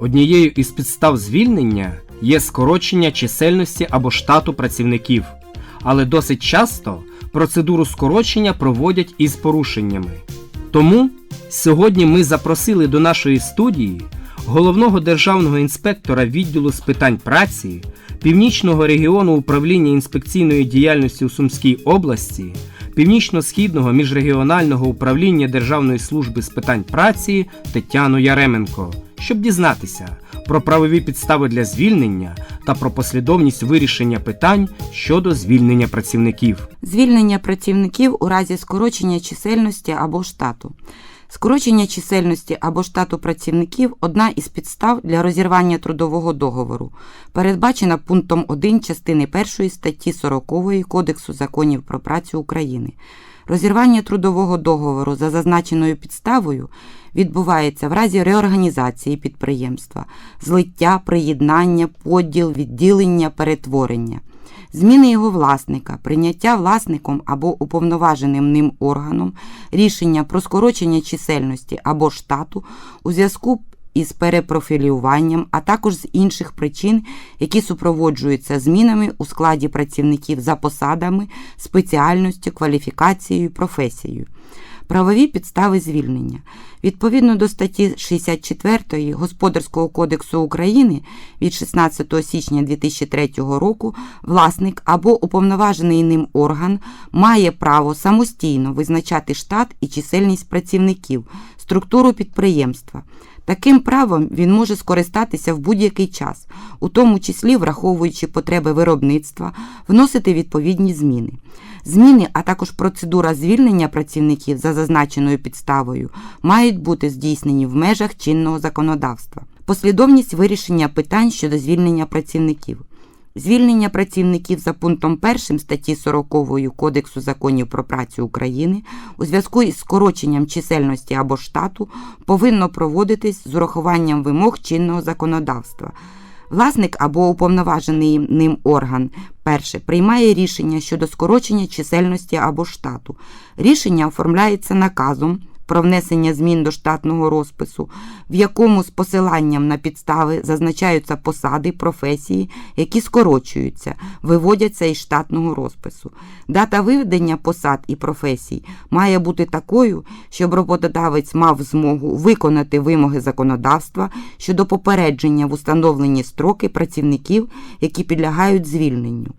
Однією із підстав звільнення є скорочення чисельності або штату працівників, але досить часто процедуру скорочення проводять із порушеннями. Тому сьогодні ми запросили до нашої студії головного державного інспектора відділу з питань праці Північного регіону управління інспекційної діяльності у Сумській області, Північно-східного міжрегіонального управління Державної служби з питань праці Тетяну Яременко, щоб дізнатися про правові підстави для звільнення та про послідовність вирішення питань щодо звільнення працівників. Звільнення працівників у разі скорочення чисельності або штату. Скорочення чисельності або штату працівників одна із підстав для розірвання трудового договору, передбачена пунктом 1 частини 1 статті 40 Кодексу законів про працю України. Розірвання трудового договору за зазначеною підставою відбувається в разі реорганізації підприємства, злиття, приєднання, поділ, відділення, перетворення. Зміни його власника, прийняття власником або уповноваженим ним органом рішення про скорочення чисельності або штату у зв'язку із перепрофілюванням, а також з інших причин, які супроводжуються змінами у складі працівників за посадами, спеціальністю, кваліфікацією, професією. Правові підстави звільнення. Відповідно до статті 64 Господарського кодексу України від 16 січня 2003 року власник або уповноважений ним орган має право самостійно визначати штат і чисельність працівників, структуру підприємства. Таким правом він може скористатися в будь-який час, у тому числі враховуючи потреби виробництва, вносити відповідні зміни. Зміни, а також процедура звільнення працівників за зазначеною підставою мають бути здійснені в межах чинного законодавства. Послідовність вирішення питань щодо звільнення працівників. Звільнення працівників за пунктом 1 статті 40 Кодексу законів про працю України у зв'язку із скороченням чисельності або штату повинно проводитись з урахуванням вимог чинного законодавства. Власник або уповноважений ним орган перше приймає рішення щодо скорочення чисельності або штату. Рішення оформляється наказом про внесення змін до штатного розпису, в якому з посиланням на підстави зазначаються посади, професії, які скорочуються, виводяться із штатного розпису. Дата виведення посад і професій має бути такою, щоб роботодавець мав змогу виконати вимоги законодавства щодо попередження в установлені строки працівників, які підлягають звільненню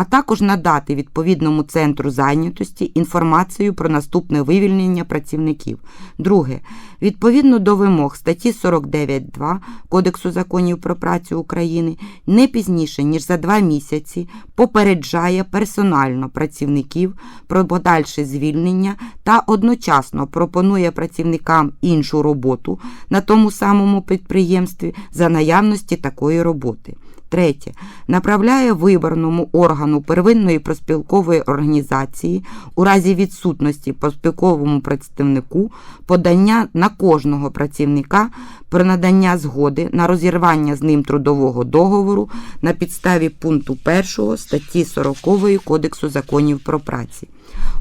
а також надати відповідному центру зайнятості інформацію про наступне вивільнення працівників. Друге, відповідно до вимог статті 49.2 Кодексу законів про працю України, не пізніше ніж за два місяці попереджає персонально працівників про подальше звільнення та одночасно пропонує працівникам іншу роботу на тому самому підприємстві за наявності такої роботи. Третє. Направляє виборному органу первинної проспілкової організації у разі відсутності проспілковому представнику подання на кожного працівника про надання згоди на розірвання з ним трудового договору на підставі пункту 1 статті 40 Кодексу законів про праці.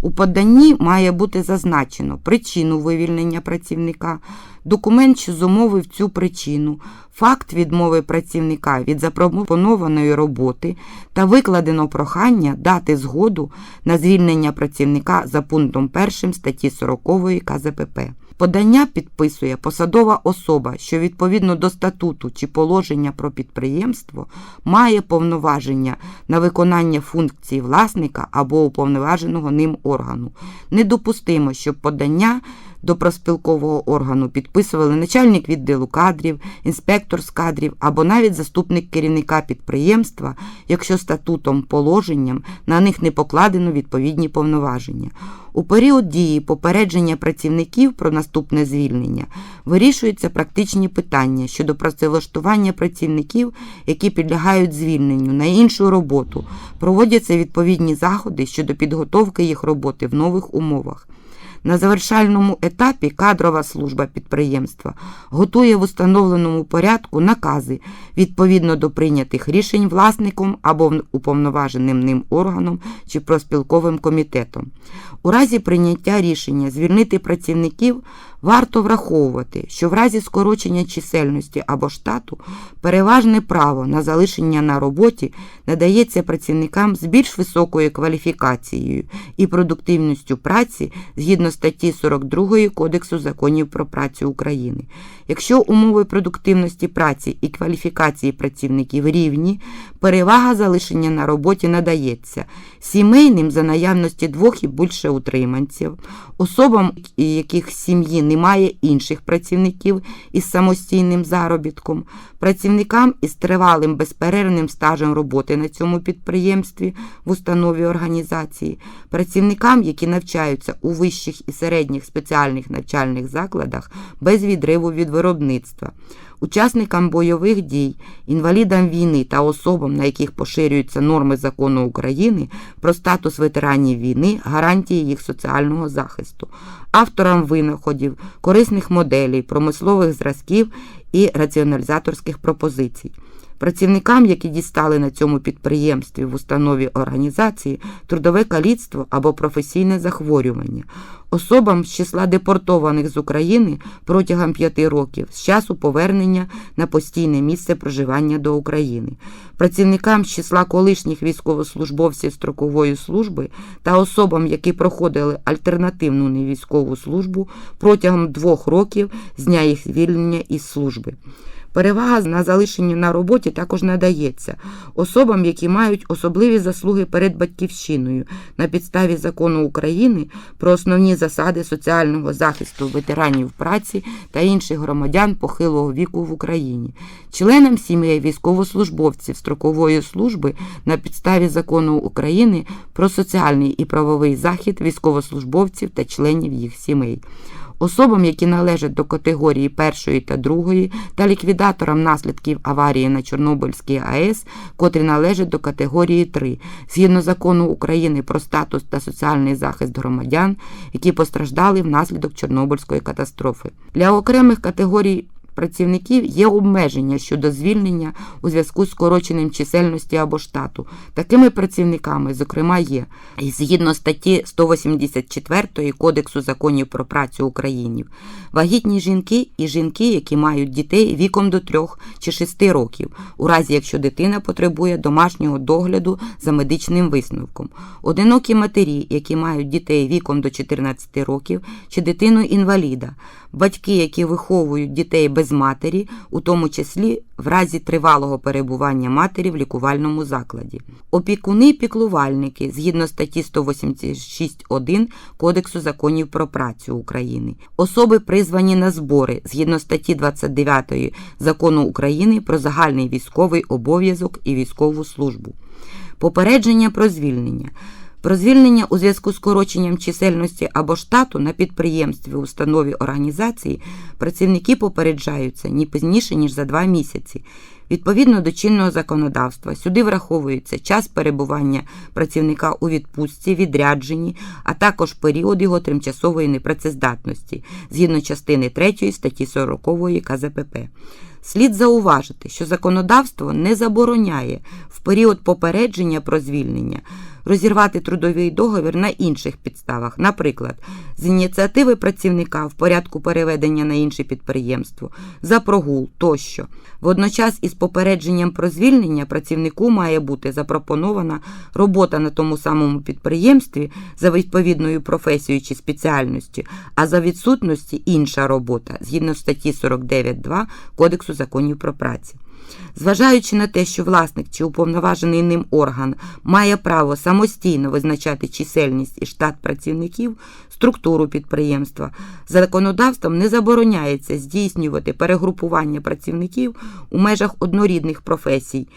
У поданні має бути зазначено причину вивільнення працівника, документ, що зумовив цю причину, факт відмови працівника від запропонованої роботи та викладено прохання дати згоду на звільнення працівника за пунктом 1 статті 40 КЗПП. Подання підписує посадова особа, що відповідно до статуту чи положення про підприємство має повноваження на виконання функції власника або уповноваженого ним органу. Недопустимо, щоб подання до проспілкового органу підписували начальник відділу кадрів, інспектор з кадрів або навіть заступник керівника підприємства, якщо статутом положенням на них не покладено відповідні повноваження. У період дії попередження працівників про наступне звільнення вирішуються практичні питання щодо працевлаштування працівників, які підлягають звільненню на іншу роботу, проводяться відповідні заходи щодо підготовки їх роботи в нових умовах. На завершальному етапі кадрова служба підприємства готує в установленому порядку накази відповідно до прийнятих рішень власником або уповноваженим ним органом чи проспілковим комітетом. У разі прийняття рішення звільнити працівників Варто враховувати, що в разі скорочення чисельності або штату переважне право на залишення на роботі надається працівникам з більш високою кваліфікацією і продуктивністю праці згідно статті 42 Кодексу законів про працю України. Якщо умови продуктивності праці і кваліфікації працівників рівні, перевага залишення на роботі надається сімейним за наявності двох і більше утриманців, особам, яких сім'ї немає інших працівників із самостійним заробітком, працівникам із тривалим безперервним стажем роботи на цьому підприємстві в установі організації, працівникам, які навчаються у вищих і середніх спеціальних навчальних закладах без відриву від виробництва. Учасникам бойових дій, інвалідам війни та особам, на яких поширюються норми закону України про статус ветеранів війни, гарантії їх соціального захисту, авторам винаходів, корисних моделей, промислових зразків і раціоналізаторських пропозицій. Працівникам, які дістали на цьому підприємстві в установі організації трудове каліцтво або професійне захворювання, особам з числа депортованих з України протягом п'яти років з часу повернення на постійне місце проживання до України, працівникам з числа колишніх військовослужбовців строкової служби та особам, які проходили альтернативну невійськову службу протягом двох років з дня їх звільнення із служби. Перевага на залишенні на роботі також надається особам, які мають особливі заслуги перед батьківщиною. На підставі закону України про основні засади соціального захисту ветеранів праці та інших громадян похилого віку в Україні, членам сімей військовослужбовців строкової служби на підставі закону України про соціальний і правовий захист військовослужбовців та членів їх сімей особам, які належать до категорії першої та другої, та ліквідаторам наслідків аварії на Чорнобильській АЕС, котрі належать до категорії 3, згідно закону України про статус та соціальний захист громадян, які постраждали внаслідок Чорнобильської катастрофи. Для окремих категорій працівників є обмеження щодо звільнення у зв'язку з скороченням чисельності або штату. Такими працівниками, зокрема, є. Згідно статті 184 Кодексу законів про працю України, вагітні жінки і жінки, які мають дітей віком до 3 чи 6 років, у разі якщо дитина потребує домашнього догляду за медичним висновком, одинокі матері, які мають дітей віком до 14 років, чи дитину інваліда, батьки, які виховують дітей без матері, у тому числі в разі тривалого перебування матері в лікувальному закладі. Опікуни-піклувальники згідно статті 186.1 Кодексу законів про працю України. Особи призвані на збори згідно статті 29 Закону України про загальний військовий обов'язок і військову службу. Попередження про звільнення. Про звільнення у зв'язку з скороченням чисельності або штату на підприємстві, установі організації працівники попереджаються не пізніше, ніж за два місяці. Відповідно до чинного законодавства, сюди враховується час перебування працівника у відпустці, відрядженні, а також період його тимчасової непрацездатності згідно частини 3 статті 40 КЗПП. Слід зауважити, що законодавство не забороняє в період попередження про звільнення розірвати трудовий договір на інших підставах, наприклад, з ініціативи працівника в порядку переведення на інше підприємство, за прогул тощо. Водночас із попередженням про звільнення працівнику має бути запропонована робота на тому самому підприємстві за відповідною професією чи спеціальністю, а за відсутності інша робота згідно статті 49.2 Кодексу законів про працю. Зважаючи на те, що власник чи уповноважений ним орган має право самостійно визначати чисельність і штат працівників, структуру підприємства, законодавством не забороняється здійснювати перегрупування працівників у межах однорідних професій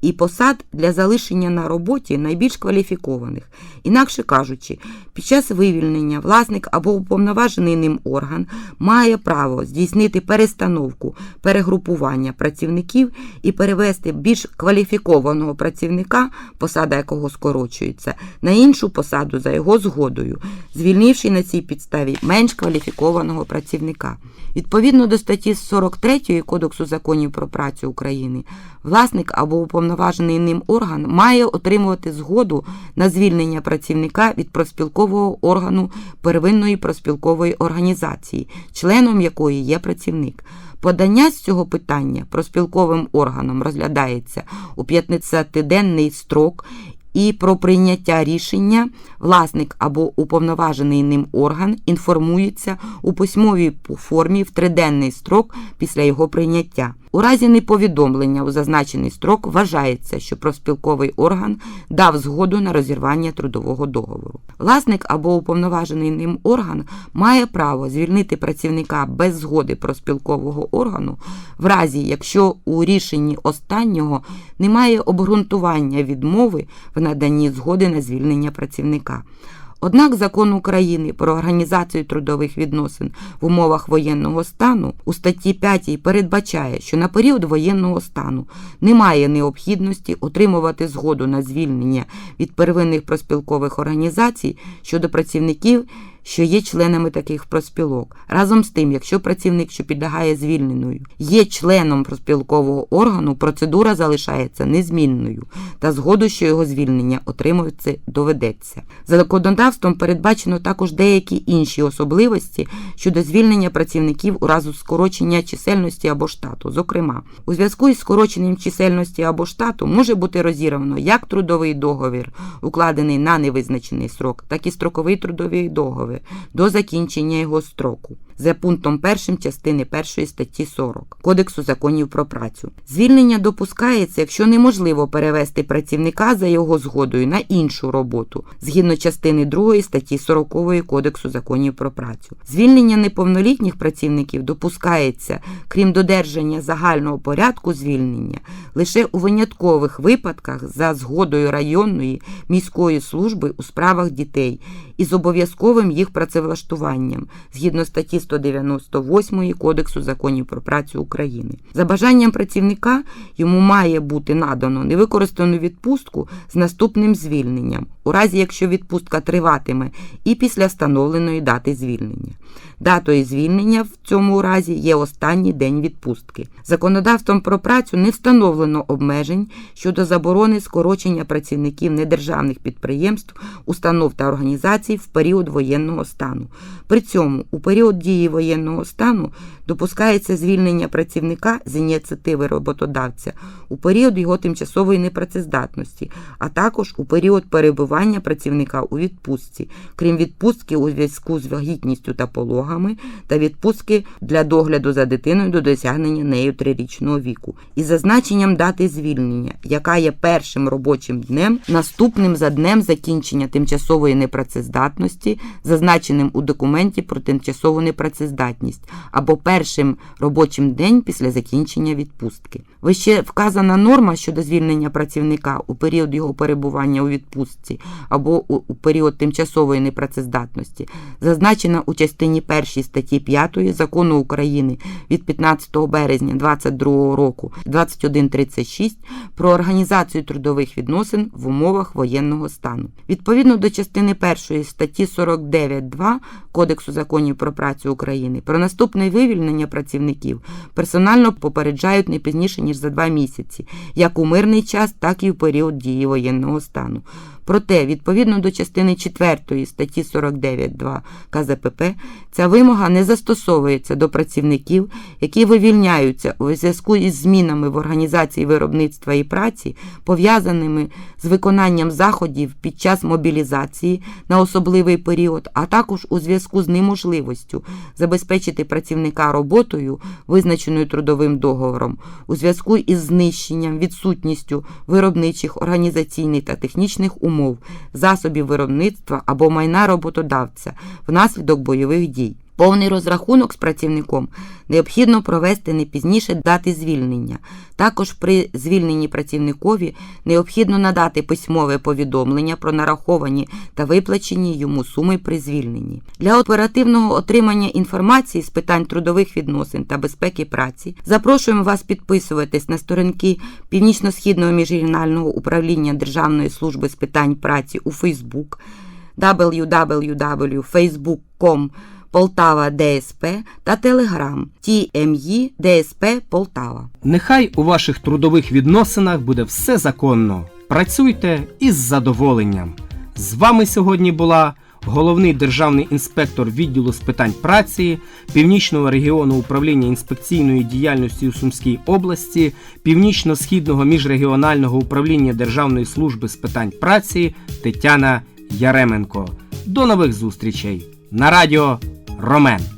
і посад для залишення на роботі найбільш кваліфікованих. Інакше кажучи, під час вивільнення власник або уповноважений ним орган має право здійснити перестановку перегрупування працівників і перевести більш кваліфікованого працівника, посада якого скорочується, на іншу посаду за його згодою, звільнивши на цій підставі менш кваліфікованого працівника. Відповідно до статті 43 Кодексу законів про працю України, власник або уповноважений уповноважений ним орган має отримувати згоду на звільнення працівника від профспілкового органу первинної профспілкової організації, членом якої є працівник. Подання з цього питання профспілковим органом розглядається у 15-денний строк і про прийняття рішення власник або уповноважений ним орган інформується у письмовій формі в триденний строк після його прийняття. У разі неповідомлення у зазначений строк вважається, що профспілковий орган дав згоду на розірвання трудового договору. Власник або уповноважений ним орган має право звільнити працівника без згоди профспілкового органу, в разі якщо у рішенні останнього немає обґрунтування відмови в наданні згоди на звільнення працівника. Однак закон України про організацію трудових відносин в умовах воєнного стану у статті 5 передбачає, що на період воєнного стану немає необхідності отримувати згоду на звільнення від первинних проспілкових організацій щодо працівників, що є членами таких проспілок. Разом з тим, якщо працівник, що підлягає звільненою, є членом проспілкового органу, процедура залишається незмінною, та згоду, що його звільнення отримується, доведеться. За законодавством передбачено також деякі інші особливості щодо звільнення працівників у разу скорочення чисельності або штату. Зокрема, у зв'язку із скороченням чисельності або штату може бути розірвано як трудовий договір, укладений на невизначений срок, так і строковий трудовий договір до закінчення його строку за пунктом 1 частини 1 статті 40 Кодексу законів про працю. Звільнення допускається, якщо неможливо перевести працівника за його згодою на іншу роботу згідно частини 2 статті 40 Кодексу законів про працю. Звільнення неповнолітніх працівників допускається, крім додержання загального порядку звільнення, лише у виняткових випадках за згодою районної міської служби у справах дітей із обов'язковим їх працевлаштуванням згідно статті 198 Кодексу законів про працю України. За бажанням працівника йому має бути надано невикористану відпустку з наступним звільненням, у разі якщо відпустка триватиме і після встановленої дати звільнення. Датою звільнення в цьому разі є останній день відпустки. Законодавством про працю не встановлено обмежень щодо заборони скорочення працівників недержавних підприємств, установ та організацій в період воєнного стану. При цьому у період дії воєнного стану допускається звільнення працівника з ініціативи роботодавця у період його тимчасової непрацездатності, а також у період перебування працівника у відпустці, крім відпустки у зв'язку з вагітністю та пологами та відпустки для догляду за дитиною до досягнення нею трирічного віку, із зазначенням дати звільнення, яка є першим робочим днем, наступним за днем закінчення тимчасової непрацездатності, зазначеним у документі про тимчасову непрацездатність, або першим робочим день після закінчення відпустки. Вище вказана норма щодо звільнення працівника у період його перебування у відпустці або у період тимчасової непрацездатності, зазначена у частині 1 статті 5 закону України від 15 березня 2022 року 2136 про організацію трудових відносин в умовах воєнного стану. Відповідно до частини 1 статті 49.2 Кодексу законів про працю України про наступне вивільнення працівників персонально попереджають не пізніше ніж за два місяці, як у мирний час, так і в період дії воєнного стану. Проте, відповідно до частини 4 статті 49.2 КЗПП, ця вимога не застосовується до працівників, які вивільняються у зв'язку із змінами в організації виробництва і праці, пов'язаними з виконанням заходів під час мобілізації на особливий період, а також у зв'язку з неможливістю забезпечити працівника роботою, визначеною трудовим договором, у зв'язку із знищенням, відсутністю виробничих, організаційних та технічних умов умов, засобів виробництва або майна роботодавця внаслідок бойових дій. Повний розрахунок з працівником необхідно провести не пізніше дати звільнення. Також при звільненні працівникові необхідно надати письмове повідомлення про нараховані та виплачені йому суми при звільненні. Для оперативного отримання інформації з питань трудових відносин та безпеки праці запрошуємо вас підписуватись на сторінки Північно-східного міжрегіонального управління Державної служби з питань праці у Facebook www.facebook.com Полтава ДСП та Телеграм TMI ДСП Полтава. Нехай у ваших трудових відносинах буде все законно. Працюйте із задоволенням. З вами сьогодні була головний державний інспектор відділу з питань праці Північного регіону управління інспекційної діяльності у Сумській області, Північно-східного міжрегіонального управління Державної служби з питань праці Тетяна Яременко. До нових зустрічей на радіо Roman.